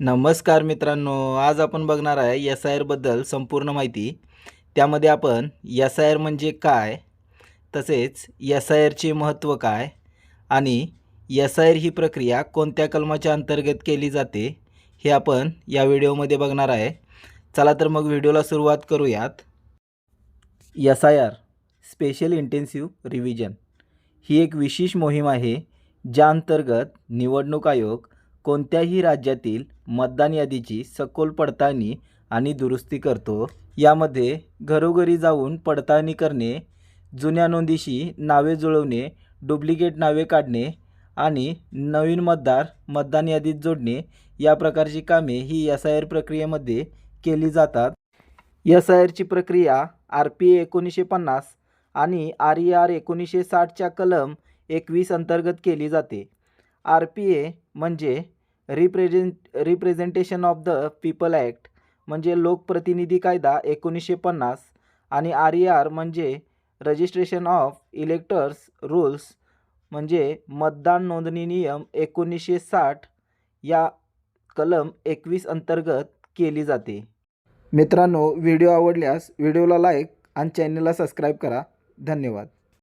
नमस्कार मित्रांनो आज आपण बघणार आहे एस आय आरबद्दल संपूर्ण माहिती. त्यामध्ये आपण एस आय आर म्हणजे काय तसेच एस आय आरचे महत्त्व काय आणि एस आय आर ही प्रक्रिया कोणत्या कलमाच्या अंतर्गत केली जाते हे आपण या व्हिडिओमध्ये बघणार आहे. चला तर मग व्हिडिओला सुरुवात करूयात. S I R special intensive revision ही एक विशेष मोहीम आहे ज्या अंतर्गत निवडणूक आयोग कोणत्याही राज्यातील मतदान यादीची सखोल पडताळणी आणि दुरुस्ती करतो. यामध्ये घरोघरी जाऊन पडताळणी करणे जुन्या नोंदीशी नावे जुळवणे डुप्लिकेट नावे काढणे आणि नवीन मतदार मतदान यादीत जोडणे या प्रकारची कामे ही एस आय आर प्रक्रियेमध्ये केली जातात. एस आय आरची प्रक्रिया आर पी ए एकोणीसशे पन्नास आणि आर ई आर एकोणीसशे साठच्या कलम एकवीस अंतर्गत केली जाते. आर पी ए म्हणजे represent representation of the people act म्हणजे लोकप्रतिनिधी कायदा एकोणीसशे पन्नास आणि आर ई आर म्हणजे रजिस्ट्रेशन ऑफ इलेक्टर्स रूल्स म्हणजे मतदान नोंदणी नियम एकोणीसशे साठ या कलम एकवीस अंतर्गत केली जाते. मित्रांनो व्हिडिओ आवडल्यास व्हिडिओला लाईक आणि चॅनलला सबस्क्राईब करा. धन्यवाद.